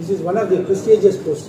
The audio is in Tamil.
This is one of the prestigious posts.